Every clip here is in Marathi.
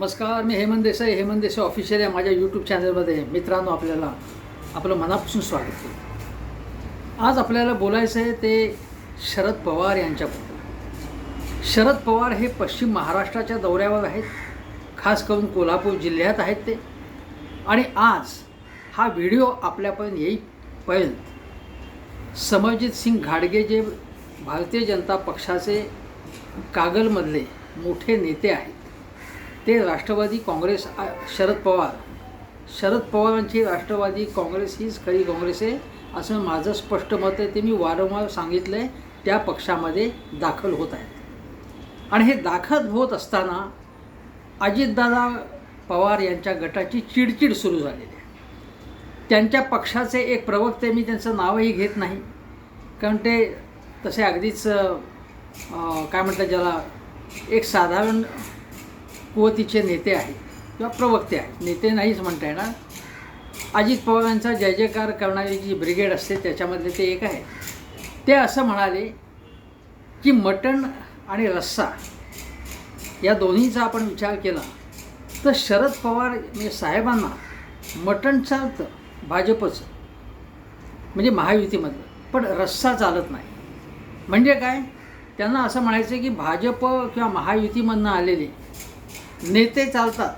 नमस्कार मी हेमंत देसाई हेमंत देसाई ऑफिशियल या माझ्या यूट्यूब चॅनलमध्ये मित्रांनो आपल्याला आपलं मनापासून स्वागत आहे आज आपल्याला बोलायचं आहे ते शरद पवार यांच्याबद्दल. शरद पवार हे पश्चिम महाराष्ट्राच्या दौऱ्यावर आहेत खास करून कोल्हापूर जिल्ह्यात आहेत ते. आणि आज हा व्हिडिओ आपल्यापर्यंत येईपर्यंत समरजित सिंग घाडगे जे भारतीय जनता पक्षाचे कागलमधले मोठे नेते आहेत ते राष्ट्रवादी काँग्रेस शरद पवार. शरद पवारांची राष्ट्रवादी काँग्रेस हीच खरी काँग्रेस आहे असं माझं स्पष्ट मत आहे ते मी वारंवार सांगितलं आहे त्या पक्षामध्ये दाखल होत आहेत. आणि हे दाखल होत असताना अजितदादा पवार यांच्या गटाची चिडचिड सुरू झालेली आहे. त्यांच्या पक्षाचे एक प्रवक्ते मी त्यांचं नावही घेत नाही कारण ते तसे अगदीच काय म्हणतात ज्याला एक साधारण कुवतीचे नेते आहेत किंवा प्रवक्ते आहेत. नेते नाहीच म्हणता येणार. अजित पवारांचा जय जयकार करणारी जी ब्रिगेड असते त्याच्यामधले ते एक आहे ते असं म्हणाले की मटण आणि रस्सा या दोन्हीचा आपण विचार केला तर शरद पवार म्हणजे साहेबांना मटण चालतं भाजपचं म्हणजे महायुतीमधलं पण रस्सा चालत नाही. म्हणजे काय? त्यांना असं म्हणायचं की भाजप किंवा महायुतीमधनं आलेले नेते चालतात.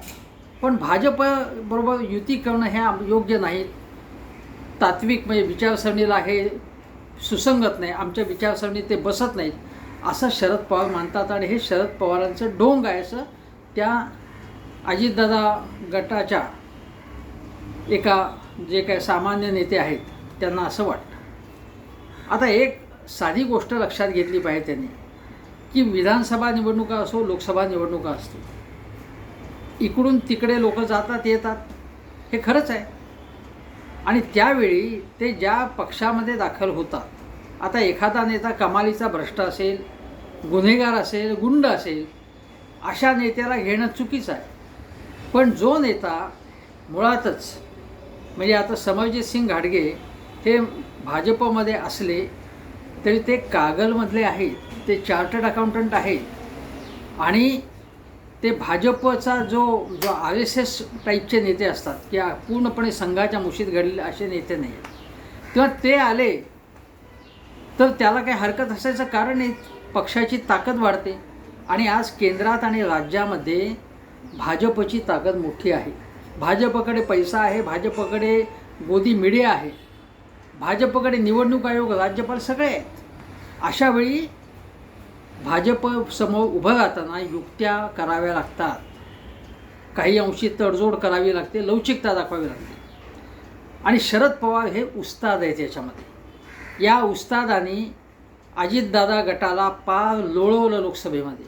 पण भाजप बरोबर युती करणं हे आम- योग्य नाही. तात्विक म्हणजे विचारसरणीला हे सुसंगत नाही. आमच्या विचारसरणीत ते बसत नाहीत. असं शरद पवार मानतात आणि हे शरद पवारांचं डोंग आहे असं त्या अजितदादा गटाच्या एका जे काय सामान्य नेते आहेत त्यांना असं वाटतं. आता एक साधी गोष्ट लक्षात घेतली पाहिजे त्यांनी की विधानसभा निवडणुका असो लोकसभा निवडणुका असतो इकडून तिकडे लोक जातात येतात. हे खरंच आहे. आणि त्यावेळी ते ज्या पक्षामध्ये दाखल होतात आता एखादा नेता कमालीचा भ्रष्ट असेल गुन्हेगार असेल गुंड असेल अशा नेत्याला घेणं चुकीचं आहे. पण जो नेता मुळातच म्हणजे आता समरजित सिंग घाडगे हे भाजपमध्ये असले तरी ते कागलमधले आहेत ते चार्टर्ड अकाउंटंट आहेत. आणि ते भाजपचा जो जो आर एस एस टाईपचे नेते असतात किंवा पूर्णपणे संघाच्या मुशीत घडलेले असे नेते नाही आहेत तेव्हा ते आले तर त्याला काही हरकत असायचं कारण आहे पक्षाची ताकद वाढते. आणि आज केंद्रात आणि राज्यामध्ये भाजपची ताकद मोठी आहे. भाजपकडे पैसा आहे भाजपकडे गोदी मीडिया आहे. भाजपकडे निवडणूक आयोग राज्यपाल सगळे आहेत. अशावेळी भाजपसमोर भाजप समोर उभं राहताना युक्त्या कराव्या लागतात. काही अंशी तडजोड करावी लागते लवचिकता दाखवावी लागते. आणि शरद पवार हे उस्ताद आहेत याच्यामध्ये. या उस्तादाने अजितदादा गटाला पार लोळवलं लोकसभेमध्ये.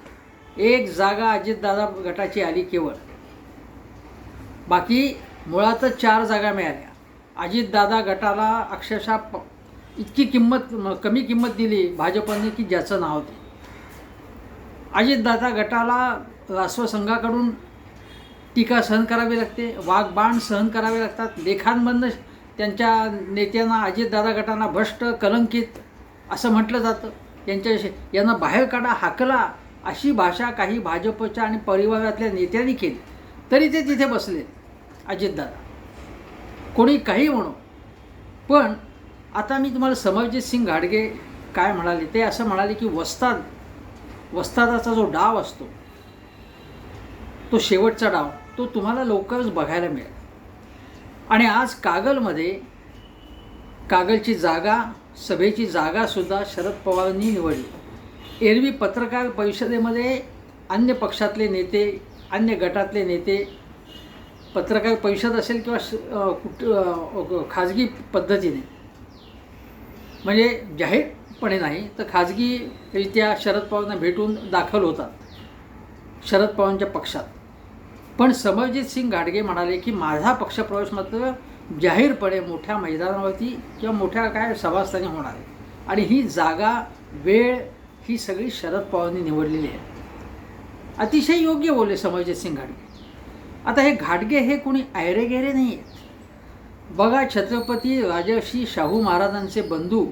एक जागा अजितदादा गटाची आली केवळ. बाकी मुळातच चार जागा मिळाल्या. अजितदादा गटाला अक्षरशः इतकी किंमत कमी किंमत दिली भाजपने की ज्याचं नाव ते अजितदादा गटाला राष्ट्रसंघाकडून टीका सहन करावी लागते वाघबाण सहन करावे लागतात. लेखांमधनं त्यांच्या नेत्यांना अजितदादा गटांना भ्रष्ट कलंकित असं म्हटलं जातं. त्यांच्याविषयी यांना बाहेर काढा हाकला अशी भाषा काही भाजपच्या आणि परिवारातल्या नेत्यांनी केली. तरी ते तिथे बसले अजितदादा. कोणी काही म्हणू. पण आता मी तुम्हाला समरजित सिंग घाडगे काय म्हणाले ते असं म्हणाले की वस्ताद वस्तादाचा जो डाव असतो तो शेवटचा डाव तो तुम्हाला लवकरच बघायला मिळेल. आणि आज कागलमध्ये कागलची जागा सभेची जागासुद्धा शरद पवारांनी निवडली. एरवी पत्रकार परिषदेमध्ये अन्य पक्षातले नेते अन्य गटातले नेते पत्रकार परिषद असेल किंवा श- कुठ खाजगी पद्धतीने. म्हणजे जाहीर निश्चितपणे नाही तर खाजगीरित्या शरद पवारांना भेटून दाखल होतात. शरद पवारांच्या पक्षात. पण समरजित सिंग घाटगे म्हणाले की माझा पक्षप्रवेश मात्र जाहीरपणे मोठ्या मैदानावरती किंवा मोठ्या काय सभास्थानी होणार आहे. आणि ही जागा वेळ ही सगळी शरद पवारांनी निवडलेली आहे. अतिशय योग्य बोलले समरजित सिंग घाटगे. आता हे घाटगे हे कोणी ऐरेगेरे नाही आहेत बघा छत्रपती राजर्षी शाहू महाराजांचे बंधू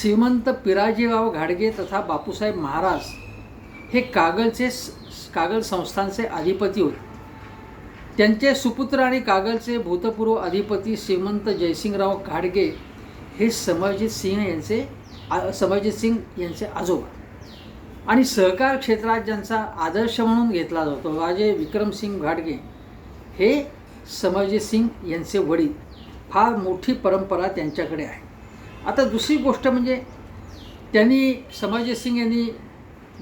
श्रीमंत पिराजीराव घाडगे तथा बापूसाहेब महाराज हे कागलचे स- कागल संस्थानचे अधिपती होते. त्यांचे सुपुत्र आणि कागलचे भूतपूर्व अधिपती श्रीमंत जयसिंगराव घाडगे हे समरजित सिंह यांचे आ- समरजित सिंग यांचे आजोबा. आणि सहकार क्षेत्रात ज्यांचा आदर्श म्हणून घेतला जातो राजे विक्रमसिंग घाडगे हे समरजित सिंग यांचे वडील. फार मोठी परंपरा त्यांच्याकडे आहे. आता दुसरी गोष्ट म्हणजे त्यांनी समाजसिंग सिंग यांनी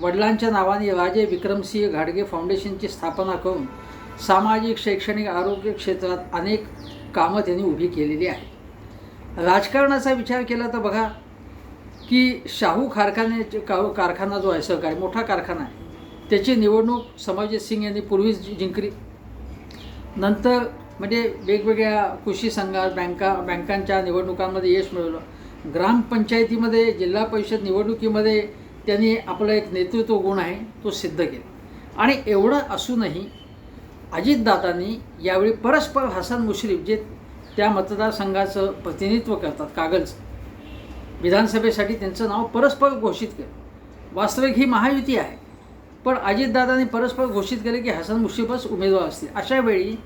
वडिलांच्या नावाने राजे विक्रमसिंह घाडगे फाउंडेशनची स्थापना करून सामाजिक शैक्षणिक आरोग्य क्षेत्रात अनेक कामं त्यांनी उभी केलेली आहेत. राजकारणाचा विचार केला तर बघा की शाहू कारखान्याचे का कारखाना जो आहे सहकारी मोठा कारखाना आहे त्याची निवडणूक समरजित सिंग यांनी पूर्वीच जिंकली. नंतर म्हणजे वेगवेगळ्या कृषी संघात बँका बँकांच्या निवडणुकांमध्ये यश मिळवलं. ग्रामपंचायतीमध्ये जिल्हा परिषद निवडणुकीमध्ये त्यांनी आपला एक नेतृत्व गुण आहे तो सिद्ध केला. आणि एवढं असूनही अजितदादांनी यावेळी परस्पर हसन मुश्रीफ जे त्या मतदारसंघाचं प्रतिनिधित्व करतात कागलचं विधानसभेसाठी त्यांचं नाव परस्पर घोषित केलं. वास्तविक ही महायुती आहे पण अजितदादांनी परस्पर घोषित केले की हसन मुश्रीफच उमेदवार असतील. अशावेळी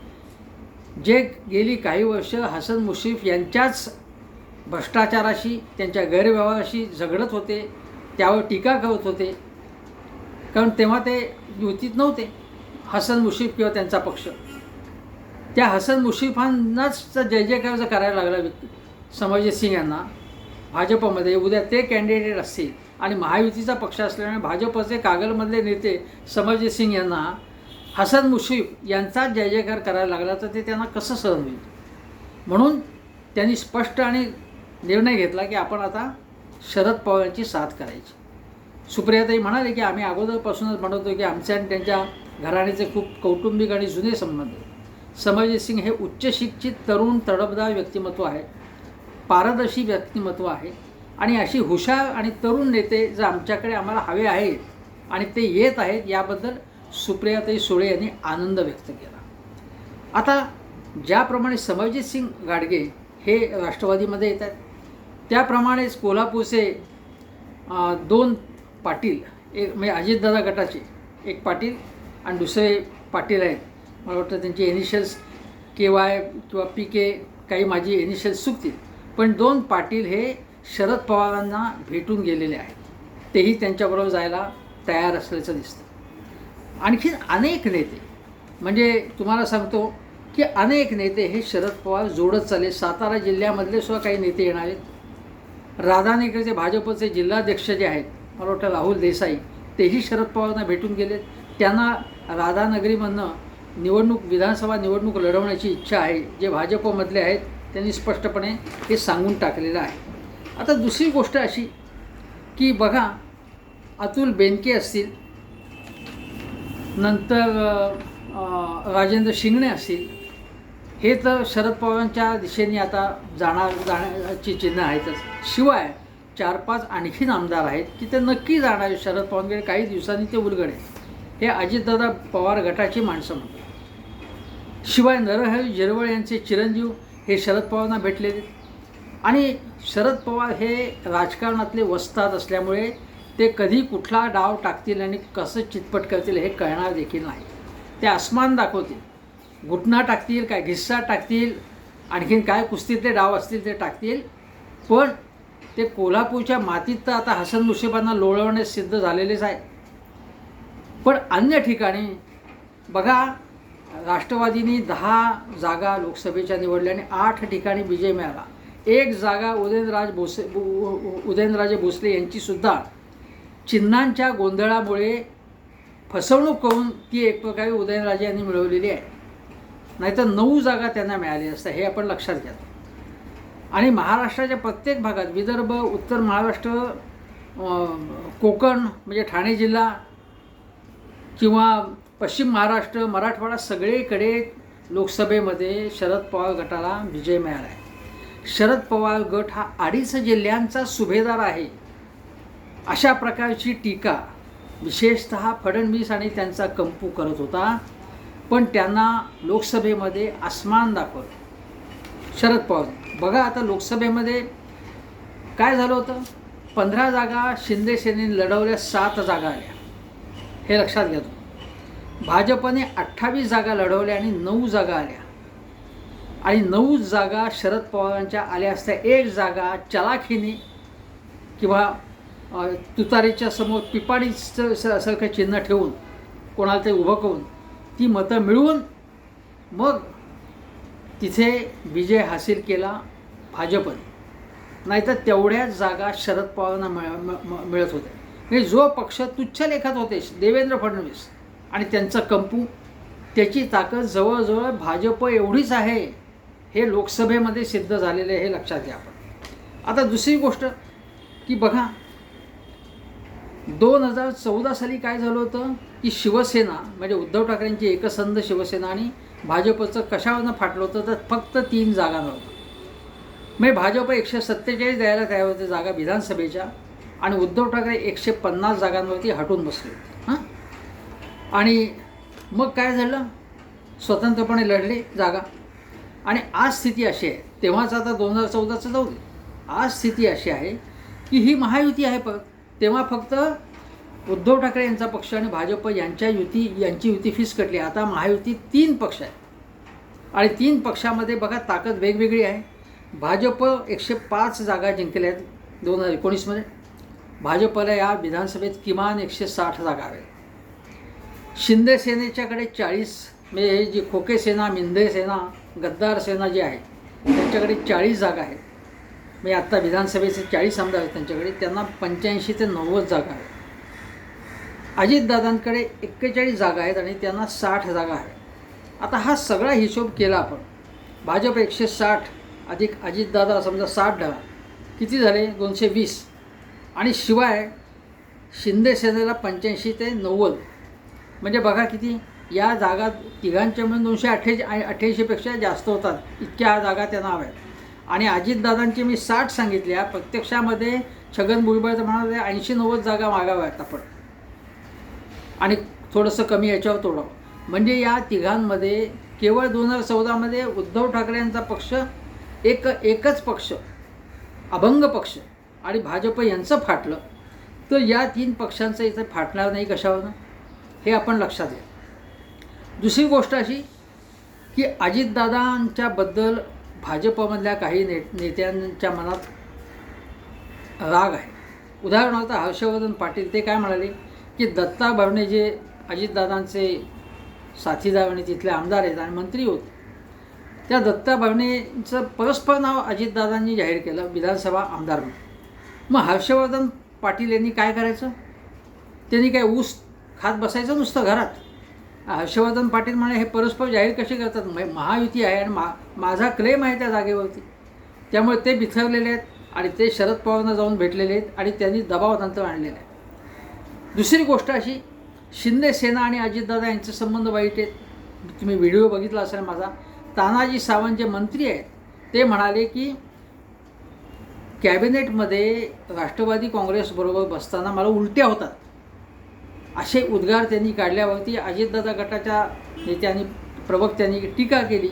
जे गेली काही वर्ष हसन मुश्रीफ यांच्याच भ्रष्टाचाराशी त्यांच्या गैरव्यवहाराशी झगडत होते त्यावर टीका करत होते. कारण तेव्हा ते युतीत नव्हते हसन मुश्रीफ किंवा त्यांचा पक्ष. त्या हसन मुश्रीफांनाच जय जयकार जर करायला लागला व्यक्ती. समरजित सिंग यांना. भाजपमध्ये उद्या ते कॅन्डिडेट असतील. आणि महायुतीचा पक्ष असल्यामुळे भाजपचे कागलमधले नेते समरजित सिंग यांना हसन मुश्रीफ यांचाच जय जयकार करायला लागला तर ते त्यांना कसं सहन होईल? म्हणून त्यांनी स्पष्ट आणि निर्णय घेतला की आपण आता शरद पवारांची साथ करायची. सुप्रियाताई म्हणाले की आम्ही अगोदरपासूनच म्हणतो की आमच्या आणि त्यांच्या घराण्याचे खूप कौटुंबिक आणि जुने संबंध आहेत. समरजित सिंग हे उच्च शिक्षित तरुण तडफदार व्यक्तिमत्व आहे पारदर्शी व्यक्तिमत्व आहे आणि अशी हुशार आणि तरुण नेते जे आमच्याकडे आम्हाला हवे आहेत आणि ते येत आहेत याबद्दल सुप्रियाताई सुळे यांनी आनंद व्यक्त केला. आता ज्याप्रमाणे समरजित सिंग गाडगे हे राष्ट्रवादीमध्ये येत आहेत त्याप्रमाणेच कोल्हापूरचे दोन पाटील एक म्हणजे अजितदादा गटाचे एक पाटील आणि दुसरे पाटील आहेत. मला वाटतं त्यांचे इनिशियल्स के वाय किंवा पी के काही माझी इनिशियल्स चुकतील. पण दोन पाटील हे शरद पवारांना भेटून गेलेले आहेत. तेही त्यांच्याबरोबर जायला तयार असल्याचं दिसतं. आणखीन अनेक नेते म्हणजे तुम्हाला सांगतो की अनेक नेते हे शरद पवार जोडत चालले. सातारा जिल्ह्यामधले सुद्धा काही नेते येणार आहेत. राधानगरचे भाजपचे जिल्हाध्यक्ष जे आहेत मला वाटतं राहुल देसाई तेही शरद पवारांना भेटून गेलेत. त्यांना राधानगरीमधनं निवडणूक विधानसभा निवडणूक लढवण्याची इच्छा आहे. जे भाजपमधले आहेत त्यांनी स्पष्टपणे हे सांगून टाकलेलं आहे. आता दुसरी गोष्ट अशी की बघा अतुल बेनके असतील नंतर राजेंद्र शिंगणे असतील हे तर शरद पवारांच्या दिशेने आता जाणार जाण्याची चिन्ह आहेतच शिवाय चार पाच आणखीन आमदार आहेत की ते नक्की जाणार शरद पवारांकडे काही दिवसांनी ते उलगडे हे अजितदादा पवार गटाची माणसं म्हणतात. शिवाय नरहरी जिरवळ यांचे चिरंजीव हे शरद पवारांना भेटलेले आणि शरद पवार हे राजकारणातले वस्ताद असल्यामुळे ते कधी कुठला डाव टाकतील आणि कसं चितपट करतील हे कळणार देखील नाही. ते आसमान दाखवतील. घुटणा टाकतील काय घिस्सा टाकतील आणखीन काय कुस्तीतले डाव असतील ते टाकतील. पण ते कोल्हापूरच्या मातीत तर आता हसन मुश्रीफांना लोळवणे सिद्ध झालेलेच आहे. पण अन्य ठिकाणी बघा राष्ट्रवादीनी दहा जागा लोकसभेच्या निवडल्या आणि आठ ठिकाणी विजय मिळाला. एक जागा उदयनराज भोसे उ- उदयनराजे भोसले यांचीसुद्धा चिन्हांच्या गोंधळामुळे फसवणूक करून ती एक प्रकारे उदयनराजे यांनी मिळवलेली आहे. नाहीतर नऊ जागा त्यांना मिळाल्या असतं हे आपण लक्षात घ्या. आणि महाराष्ट्राच्या प्रत्येक भागात विदर्भ उत्तर महाराष्ट्र कोकण म्हणजे ठाणे जिल्हा किंवा पश्चिम महाराष्ट्र मराठवाडा सगळीकडे लोकसभेमध्ये शरद पवार गटाला विजय मिळाला आहे. शरद पवार गट हा अडीच जिल्ह्यांचा सुभेदार आहे अशा प्रकारची टीका विशेषत फडणवीस आणि त्यांचा कंपू करत होता. पण त्यांना लोकसभेमध्ये आसमान दाखवलं. शरद पवार बघा आता लोकसभेमध्ये काय झालं होतं? पंधरा जागा शिंदे सेनेने लढवल्या सात जागा आल्या. हे लक्षात घ्या भाजपने अठ्ठावीस जागा लढवल्या आणि नऊ जागा आल्या. आणि नऊ जागा शरद पवारांच्या आल्या असत्या. एक जागा चलाखीने किंवा तुतारीच्या समोर पिपाणीचं असं सारखं चिन्ह ठेवून कोणाला ते उभं करून ती मतं मिळवून मग तिथे विजय हासिल केला भाजपने. नाहीतर तेवढ्याच जागा शरद पवारांना मिळ म- म- मिळत होत्या. म्हणजे जो पक्ष तुच्छ लेखात होते देवेंद्र फडणवीस आणि त्यांचं कंपू त्याची ताकद जवळजवळ भाजप एवढीच आहे हे लोकसभेमध्ये सिद्ध झालेलं आहे हे लक्षात घ्या आपण. आता दुसरी गोष्ट की बघा दोन हजार चौदा साली काय झालं होतं? की शिवसेना म्हणजे उद्धव ठाकरेंची एकसंध शिवसेना आणि भाजपचं कशावरनं फाटलं होतं? तर फक्त तीन जागांवर म्हणजे भाजप एकशे सत्तेचाळीस द्यायला तयार होते जागा विधानसभेच्या आणि उद्धव ठाकरे एकशे पन्नास जागांवरती हटून बसले होते. हां? आणि मग काय झालं? स्वतंत्रपणे लढले जागा. आणि आज स्थिती अशी आहे तेव्हाच आता दोन हजार चौदाचं जाऊ दे. आज स्थिती अशी आहे की ही महायुती आहे परत तेव्हा फक्त उद्धव ठाकरे यांचा पक्ष आणि भाजप यांच्या युती यांची युती फिसकटली आता महायुती तीन पक्ष आहे आणि तीन पक्षामध्ये बघा ताकद वेगवेगळी आहे. भाजप एकशे पाच जागा जिंकल्या आहेत दोन हजार एकोणीसमध्ये भाजपला या विधानसभेत किमान एकशे साठ जागा आहेत. शिंदे सेनेच्याकडे चाळीस म्हणजे हे जी खोके सेना मिंदे सेना गद्दार सेना जी आहे त्यांच्याकडे चाळीस जागा आहेत. म्हणजे आत्ता विधानसभेचे चाळीस आमदार आहेत त्यांच्याकडे त्यांना पंच्याऐंशी ते नव्वद जागा आहेत. अजितदादांकडे एक्केचाळीस जागा आहेत आणि त्यांना साठ जागा आहेत. आता हा सगळा हिशोब केला आपण भाजप एकशे साठ अधिक अजितदादा समजा साठ डाला किती झाले? दोनशे वीस. आणि शिवाय शिंदे सेनेला पंच्याऐंशी ते नव्वद. म्हणजे बघा किती या जागा तिघांच्या मिळून दोनशे अठ्ठे अठ्ठ्याऐंशीपेक्षा जास्त होतात. इतक्या जागा त्यांना हव्यात. आणि अजितदादांची मी साठ सांगितल्या प्रत्यक्षामध्ये छगन भुजबळचं तर म्हणाले ऐंशी नव्वद जागा मागाव्यात आपण. आणि थोडंसं कमी याच्यावर तोडावं. म्हणजे या तिघांमध्ये केवळ दोन हजार चौदामध्ये उद्धव ठाकरे यांचा पक्ष एक एकच पक्ष अभंग पक्ष आणि भाजप यांचं फाटलं तर या तीन पक्षांचं इथं फाटणार नाही कशावरनं? हे आपण लक्षात घ्या. दुसरी गोष्ट अशी की अजितदादांच्याबद्दल भाजपमधल्या काही ने नेत्यांच्या मनात राग आहे. उदाहरणार्थ हर्षवर्धन पाटील ते काय म्हणाले? की दत्ता भरणे जे अजितदादांचे साथीदार आणि तिथले आमदार आहेत आणि मंत्री होते. त्या दत्ता भरणेचं परस्पर नाव अजितदादांनी जाहीर केलं विधानसभा आमदार म्हणून. मग हर्षवर्धन पाटील यांनी काय करायचं? त्यांनी काय ऊस खात बसायचं नुसतं घरात? हर्षवर्धन पाटील म्हणे हे परस्पर जाहीर कसे करतात? म- महायुती आहे आणि मा माझा क्लेम आहे त्या जागेवरती. त्यामुळे ते बिथरलेले आहेत आणि ते शरद पवारांना जाऊन भेटलेले आहेत आणि त्यांनी दबाव नंतर आणलेले आहे. दुसरी गोष्ट अशी शिंदे सेना आणि अजितदादा यांचे संबंध वाईट आहेत. तुम्ही व्हिडिओ बघितला असेल माझा. तानाजी सावंत जे मंत्री आहेत ते म्हणाले की कॅबिनेटमध्ये राष्ट्रवादी काँग्रेसबरोबर बसताना मला उलट्या होतात. असे उद्गार त्यांनी काढल्यावरती अजितदादा गटाच्या नेत्यांनी प्रवक्त्यांनी टीका केली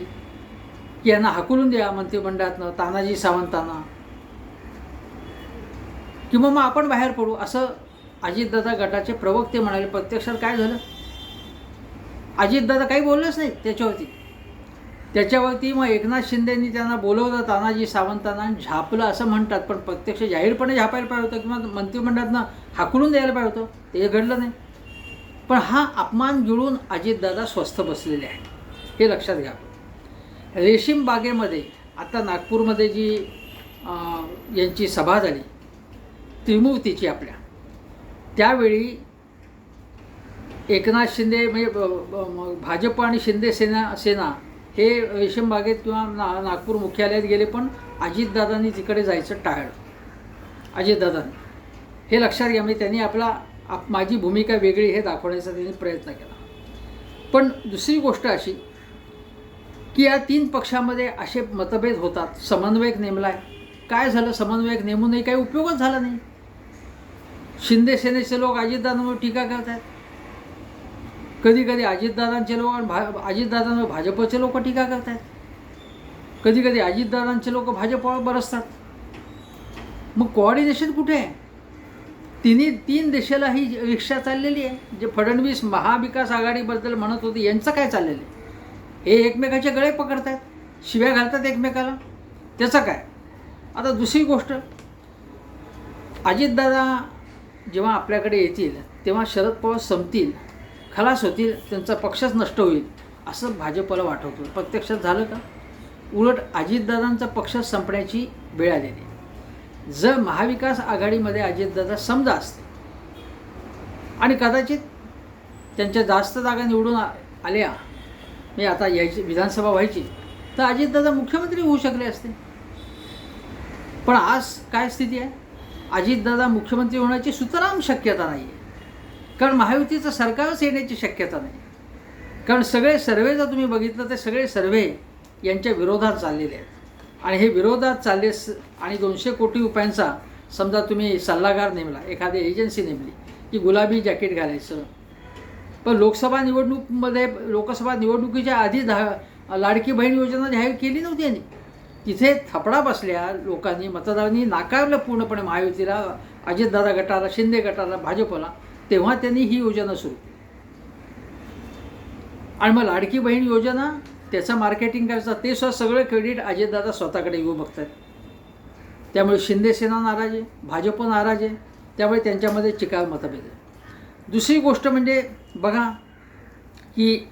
की यांना हाकलून द्या मंत्रिमंडळातनं तानाजी सावंतांना. किंवा मग आपण बाहेर पडू असं अजितदादा गटाचे प्रवक्ते म्हणाले प्रत्यक्षात काय झालं? अजितदादा काही बोललंच नाही त्याच्यावरती. त्याच्यावरती मग एकनाथ शिंदेंनी त्यांना बोलवलं तानाजी सावंतांना झापलं असं म्हणतात पण प्रत्यक्ष जाहीरपणे झापायला पाहिजे होतं किंवा मंत्रिमंडळातनं हाकलून द्यायला पाहिजे होतं ते घडलं नाही. पण हा अपमान गिळून अजितदादा स्वस्थ बसलेले आहेत. हे लक्षात घ्या. रेशीम बागेमध्ये आता नागपूरमध्ये जी यांची सभा झाली त्रिमूर्तीची आपल्या त्यावेळी एकनाथ शिंदे म्हणजे ब- भाजप आणि शिंदे सेना सेना हे रेशीम बागेत किंवा ना नागपूर मुख्यालयात गेले पण अजितदादांनी तिकडे जायचं टाळलं. अजितदादांनी. हे लक्षात घ्या म्हणजे त्यांनी आपला आप माझी भूमिका वेगळी हे दाखवण्याचा त्यांनी प्रयत्न केला. पण दुसरी गोष्ट अशी की या तीन पक्षामध्ये असे मतभेद होतात. समन्वयक नेमला आहे काय झालं? समन्वयक नेमूनही काही उपयोगच झाला नाही. शिंदे सेनेचे लोक अजितदादांवर टीका करत आहेत कधी कधी अजितदादांचे लोक आणि भा अजितदादांवर भाजपचे लोक टीका करत आहेत कधी कधी अजितदादांचे लोक भाजपवर बरसतात. मग कोऑर्डिनेशन कुठे आहे? तिन्ही तीन देशाला ही रिक्षा चाललेली आहे. जे फडणवीस महाविकास आघाडीबद्दल म्हणत होते यांचं काय चाललेलं आहे? हे एकमेकाचे गळे पकडतात शिव्या घालतात एकमेकाला. त्याचं काय? आता दुसरी गोष्ट अजितदादा जेव्हा आपल्याकडे येतील तेव्हा शरद पवार संपतील खलास होतील त्यांचा पक्षच नष्ट होईल असं भाजपला वाटवतो. प्रत्यक्षात झालं का? उलट अजितदादांचा पक्ष संपण्याची वेळ आलेली जर महाविकास आघाडीमध्ये अजितदादा समजा असते आणि कदाचित त्यांच्या जास्त जागा निवडून आ- आल्या मी आता यायची विधानसभा व्हायची तर अजितदादा मुख्यमंत्री होऊ शकले असते. पण आज काय स्थिती आहे? अजितदादा मुख्यमंत्री होण्याची सुतराम शक्यता नाही आहे कारण महायुतीचं सरकारच येण्याची शक्यता नाही कारण सगळे सर्वे जर तुम्ही बघितलं तर सगळे सर्वे यांच्या विरोधात चाललेले आहेत. आणि हे विरोधात चालले स- आणि दोनशे कोटी रुपयांचा समजा तुम्ही सल्लागार नेमला एखादी एजन्सी नेमली की गुलाबी जॅकेट घालायचं. पण लोकसभा निवडणूकमध्ये लोकसभा निवडणुकीच्या आधी दहा लाडकी बहीण योजना जाहीर केली नव्हती यांनी. तिथे थपडा बसल्या लोकांनी मतदारांनी नाकारलं पूर्णपणे महायुतीला अजितदादा गटाला शिंदे गटाला भाजपला तेव्हा त्यांनी ही योजना सुरू केली. आणि मग लाडकी बहीण योजना त्याचं मार्केटिंग करायचं ते सुद्धा सगळं क्रेडिट अजितदादा स्वतःकडे येऊ बघतात त्यामुळे शिंदेसेना नाराज आहे भाजप नाराज आहे त्यामुळे त्यांच्यामध्ये चिकार मतभेद आहे. दुसरी गोष्ट म्हणजे बघा की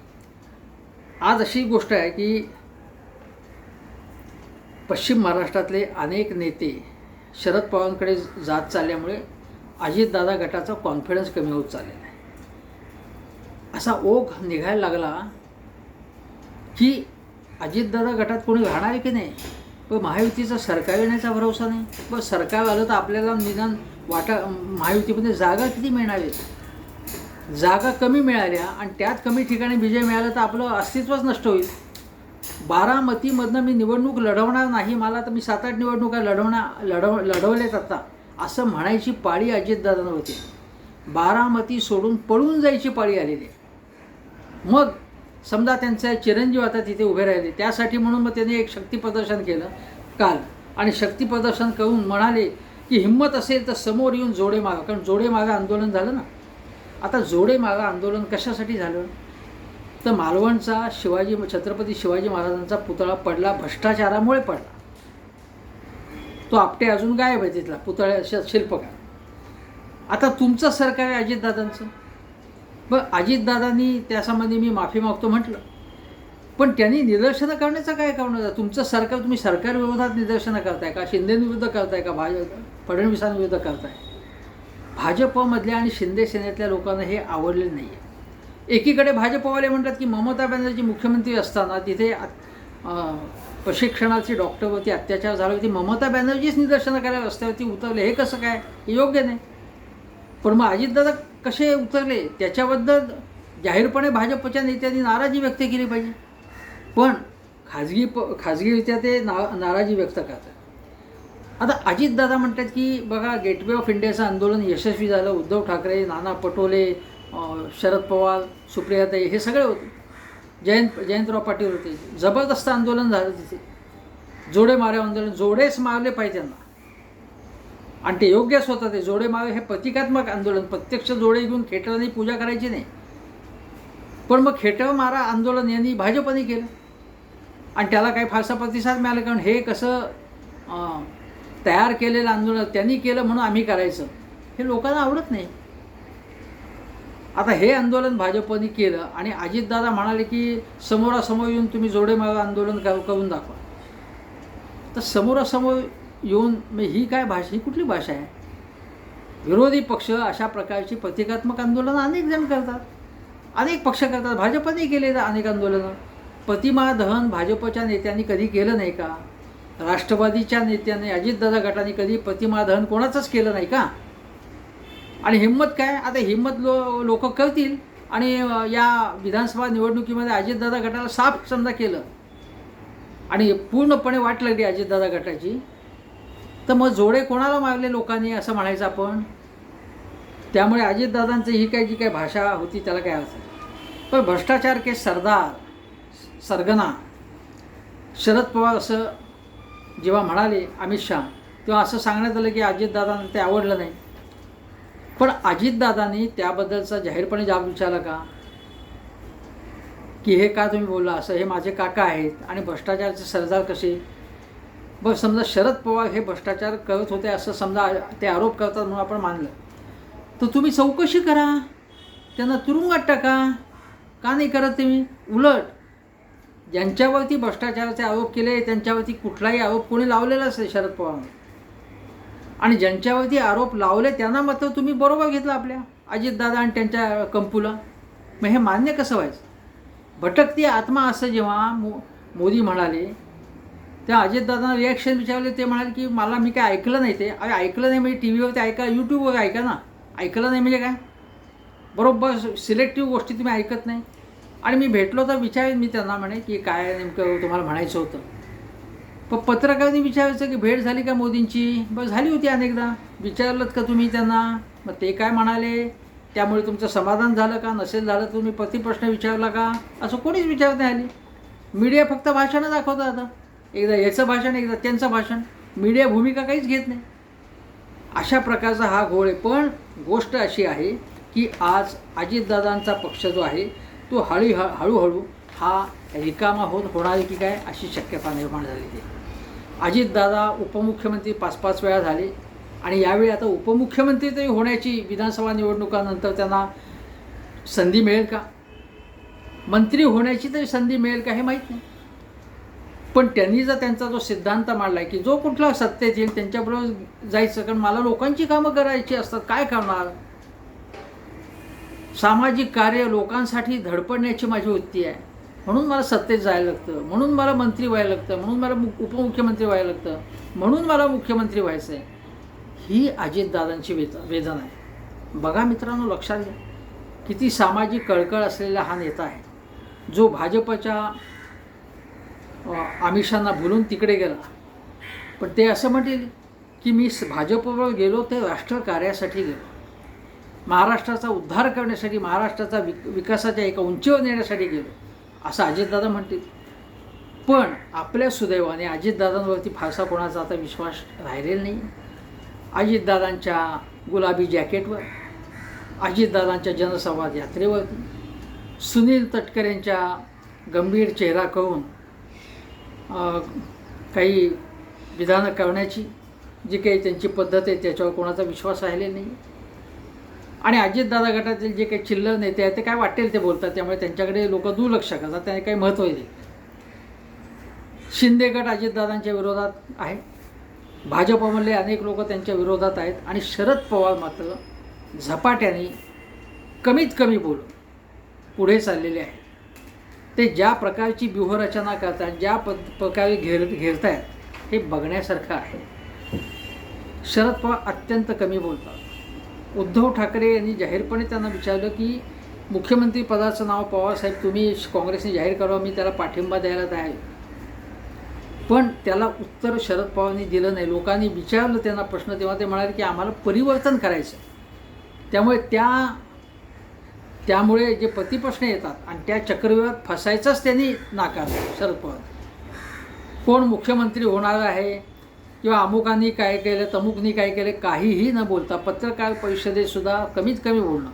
आज अशी गोष्ट आहे की पश्चिम महाराष्ट्रातले अनेक नेते शरद पवारांकडे जात चालल्यामुळे अजितदादा गटाचा कॉन्फिडन्स कमी होत चाललेला आहे. असा ओघ निघायला लागला की अजितदादा गटात कोणी राहणार आहे की नाही? पण महायुतीचा सरकार येण्याचा भरोसा नाही. पण सरकार आलं तर आपल्याला निदान वाटा महायुतीमध्ये जागा किती मिळणार आहेत जागा कमी मिळाल्या आणि त्यात कमी ठिकाणी विजय मिळाला तर आपलं अस्तित्वच नष्ट होईल. बारामतीमधनं मी निवडणूक लढवणार नाही मला तर मी सात आठ निवडणुका लढवणार लढव लढवल्यात आता. असं म्हणायची पाळी अजितदादांना होती बारामती सोडून पळून जायची पाळी आलेली आहे. मग समजा त्यांचे चिरंजीव आता तिथे उभे राहिले त्यासाठी म्हणून मग त्यांनी एक शक्ती प्रदर्शन केलं काल. आणि शक्तीप्रदर्शन करून म्हणाले की हिंमत असेल तर समोर येऊन जोडे मागा कारण जोडे मागा आंदोलन झालं ना. आता जोडे मागा आंदोलन कशासाठी झालं? तर मालवणचा शिवाजी छत्रपती शिवाजी महाराजांचा पुतळा पडला भ्रष्टाचारामुळे पडला. तो आपटे अजून गायब आहे तिथला पुतळ्या शिल्पकार. आता तुमचं सरकार आहे अजितदादांचं? मग अजितदादांनी त्यासंबंधी मी माफी मागतो म्हटलं. पण त्यांनी निदर्शनं करण्याचं काय कारण तुमचं सरकार तुम्ही सरकार विरोधात निदर्शनं करताय का? शिंदेविरुद्ध करताय का? भाजप फडणवीसांविरुद्ध करताय? भाजपमधल्या आणि शिंदे सेनेतल्या लोकांना हे आवडले नाही आहे एकीकडे भाजपवाले म्हणतात की ममता बॅनर्जी मुख्यमंत्री असताना तिथे प्रशिक्षणाचे प्रशिक्षणाची डॉक्टरवरती अत्याचार झाला होती. ममता बॅनर्जीच निदर्शनं करायला रस्त्यावरती उतरले. हे कसं काय? हे योग्य नाही. पण मग अजितदादा कसे उतरले त्याच्याबद्दल जाहीरपणे भाजपच्या नेत्यांनी नाराजी व्यक्त केली पाहिजे. पण खाजगी प खाजगीरित्या ते ना नाराजी व्यक्त करतात. आता अजितदादा म्हणतात की बघा गेटवे ऑफ इंडियाचं आंदोलन यशस्वी झालं उद्धव ठाकरे नाना पटोले शरद पवार सुप्रियाताई हे सगळे होते. जयंत जयंतराव पाटील होते. जबरदस्त आंदोलन झालं तिथे. जोडे मारे आंदोलन जोडेच मारले पाहिजे त्यांना. आणि ते योग्यच होतं ते जोडे मावे हे प्रतिकात्मक आंदोलन. प्रत्यक्ष जोडे घेऊन खेटरांनी पूजा करायची नाही. पण मग खेटर मारा आंदोलन यांनी भाजपने केलं. आणि त्याला काही फारसा प्रतिसाद मिळाला कारण हे कसं तयार केलेलं आंदोलन त्यांनी केलं म्हणून आम्ही करायचं हे लोकांना आवडत नाही. आता हे आंदोलन भाजपने केलं आणि अजितदादा म्हणाले की समोरासमोर येऊन तुम्ही जोडे मारा आंदोलन करून दाखवा. तर समोरासमोर येऊन मग ही काय भाषा ही कुठली भाषा आहे? विरोधी पक्ष अशा प्रकारची प्रतिकात्मक आंदोलनं अनेक जण करतात. अनेक पक्ष करतात. भाजपने केले अनेक आंदोलनं. प्रतिमा दहन भाजपच्या नेत्यांनी कधी केलं नाही का? राष्ट्रवादीच्या नेत्याने अजितदादा गटाने कधी प्रतिमा दहन कोणाचंच केलं नाही का? आणि हिंमत काय? आता हिंमत लो लोक करतील. आणि या विधानसभा निवडणुकीमध्ये अजितदादा गटाला साफ समजा केलं. आणि पूर्णपणे वाट लागली अजितदादा गटाची. तर मग जोडे कोणाला मारले लोकांनी असं म्हणायचं आपण? त्यामुळे अजितदादांची ही काय जी काय भाषा होती त्याला काय अर्थ पण भ्रष्टाचार के सरदार सरगना शरद पवार असं जेव्हा म्हणाले अमित शहा तेव्हा असं सांगण्यात आलं की अजितदादांना ते आवडलं नाही. पण अजितदादांनी त्याबद्दलचा जाहीरपणे जाब विचारला का? की हे का तुम्ही बोलला? असं हे माझे काका आहेत आणि भ्रष्टाचाराचे सरदार कसे? बरं समजा शरद पवार हे भ्रष्टाचार करत होते असं समजा ते आरोप करतात म्हणून आपण मानलं. तर तुम्ही चौकशी करा. त्यांना तुरुंगात टाका. का नाही करत तुम्ही? उलट ज्यांच्यावरती भ्रष्टाचाराचे आरोप केले त्यांच्यावरती कुठलाही आरोप कोणी लावलेला असेल शरद पवारने? आणि ज्यांच्यावरती आरोप लावले त्यांना मात्र तुम्ही बरोबर घेतलं आपल्या अजितदादा आणि त्यांच्या कंपूला. मग हे मान्य कसं व्हायचं? भटकती आत्मा असं जेव्हा मो मोदी म्हणाले त्या अजितदादांना रिॲक्शन विचारले ते म्हणाले की मला मी काय ऐकलं नाही ते. अरे ऐकलं नाही म्हणजे टी व्हीवरती ऐका यूट्यूबवर ऐका ना. ऐकलं नाही म्हणजे काय? बरोबर सिलेक्टिव्ह गोष्टी तुम्ही ऐकत नाही. आणि मी भेटलो तर विचारेन मी त्यांना म्हणे की काय नेमकं तुम्हाला म्हणायचं होतं. पण पत्रकारांनी विचारायचं की भेट झाली का मोदींची? बस झाली होती अनेकदा. विचारलं का तुम्ही त्यांना? मग ते काय म्हणाले? त्यामुळे तुमचं समाधान झालं का? नसेल झालं तुम्ही प्रतिप्रश्न विचारला का? असं कोणीच विचारत नाही आली. मीडिया फक्त भाषणं दाखवतं आता. एकदा याचं भाषण एकदा त्यांचं भाषण. मीडिया भूमिका काहीच घेत नाही. अशा प्रकारचा हा घोळ आहे. पण गोष्ट अशी आहे की आज अजितदादांचा पक्ष जो आहे तो हळू हळूहळू हा रिकामा होत होणार आहे की काय अशी शक्यता निर्माण झालेली आहे. अजितदादा उपमुख्यमंत्री पाच पाच वेळा झाले आणि यावेळी आता उपमुख्यमंत्री तरी होण्याची विधानसभा निवडणुकानंतर त्यांना संधी मिळेल का? मंत्री होण्याची तरी संधी मिळेल का हे माहीत नाही. पण त्यांनी जर त्यांचा जो सिद्धांत मांडला आहे की जो कुठला सत्तेत येईल त्यांच्याबरोबर जायचं कारण मला लोकांची कामं करायची असतात काय करणार? सामाजिक कार्य लोकांसाठी धडपडण्याची माझी वृत्ती आहे. म्हणून मला सत्तेत जायला लागतं. म्हणून मला मंत्री व्हायला लागतं. म्हणून मला मु उपमुख्यमंत्री व्हायला लागतं. म्हणून मला मुख्यमंत्री व्हायचं आहे ही अजितदादांची वेद वेदना आहे. बघा मित्रांनो लक्षात घ्या. किती सामाजिक कळकळ असलेला हा नेता आहे. जो भाजपच्या आमिषांना भुलून तिकडे गेला. पण ते असं म्हणतील की मी भाजपवर गेलो ते राष्ट्रकार्यासाठी गेलो. महाराष्ट्राचा उद्धार करण्यासाठी महाराष्ट्राचा विक विकासाच्या एका उंचीवर नेण्यासाठी गेलो असं अजितदादा म्हणतील. पण आपल्या सुदैवाने अजितदादांवरती फारसा कोणाचा आता विश्वास राहिलेला नाही. अजितदादांच्या गुलाबी जॅकेटवर अजितदादांच्या जनसंवाद यात्रेवरती सुनील तटकरेंच्या गंभीर चेहरा करून काही विधानं करण्याची जी काही त्यांची पद्धत आहे त्याच्यावर कोणाचा विश्वास राहिलेला नाही. आणि अजितदादा गटातील जे काही चिल्लर नेते आहेत ते काय वाटेल ते बोलतात त्यामुळे त्यांच्याकडे लोक दुर्लक्ष करतात त्याने काही महत्त्व नाही. शिंदे गट अजितदादांच्या विरोधात आहे. भाजपमधले अनेक लोक त्यांच्या विरोधात आहेत. आणि शरद पवार मात्र झपाट्याने कमीत कमी बोलून पुढे चाललेले आहेत. ते ज्या प्रकारची व्यूहरचना करतात ज्या प प्रकारे घेर घेरत आहेत हे बघण्यासारखं आहे. शरद पवार अत्यंत कमी बोलतात. उद्धव ठाकरे यांनी जाहीरपणे त्यांना विचारलं की मुख्यमंत्री पदाचं नाव पवारसाहेब तुम्ही काँग्रेसने जाहीर करावं मी त्याला पाठिंबा द्यायला तयार आहे. पण त्याला उत्तर शरद पवारांनी दिलं नाही. लोकांनी विचारलं त्यांना प्रश्न तेव्हा ते म्हणाले की आम्हाला परिवर्तन करायचं त्यामुळे त्या त्यामुळे जे प्रतिप्रश्न येतात आणि त्या चक्रव्यूहात फसायचंच त्यांनी नाकारलं शरद पवार कोण मुख्यमंत्री होणार आहे? किंवा अमुकांनी काय केलं तमुकनी काय केलं काहीही न बोलता पत्रकार परिषदेतसुद्धा कमीत कमी बोलणं.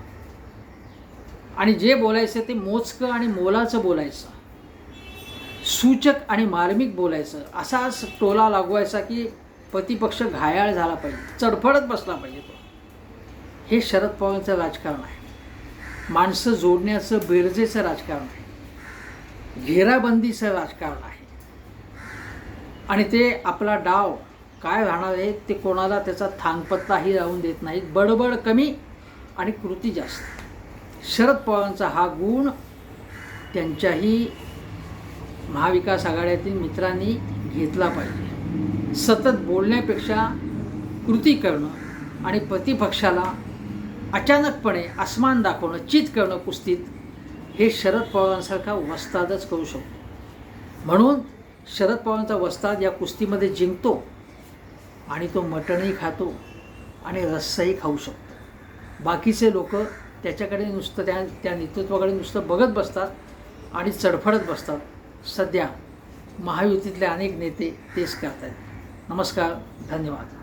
आणि जे बोलायचं ते मोजकं आणि मोलाचं बोलायचं. सूचक आणि मार्मिक बोलायचं. असाच टोला लागवायचा की प्रतिपक्ष घायाळ झाला पाहिजे. चडफडत बसला पाहिजे तो. हे शरद पवारांचं राजकारण आहे. माणसं जोडण्याचं बेरजेचं राजकारण आहे. घेराबंदीचं राजकारण आहे. आणि ते आपला डाव काय राहणार आहे ते कोणाला त्याचा थांगपत्ताही राहून देत नाहीत. बडबड कमी आणि कृती जास्त. शरद पवारांचा हा गुण त्यांच्याही महाविकास आघाड्यातील मित्रांनी घेतला पाहिजे. सतत बोलण्यापेक्षा कृती करणं आणि प्रतिपक्षाला अचानकपणे आसमान दाखवणं चित करणं कुस्तीत हे शरद पवारांसारखा वस्तादच करू शकतो. म्हणून शरद पवारांचा वस्ताद या कुस्तीमध्ये जिंकतो आणि तो मटणही खातो आणि रस्साही खाऊ शकतो. बाकीचे लोक त्याच्याकडे नुसतं त्या त्या नेतृत्वाकडे नुसतं बघत बसतात आणि चडफडत बसतात. सध्या महायुतीतले अनेक नेते तेच करत आहेत नमस्कार धन्यवाद.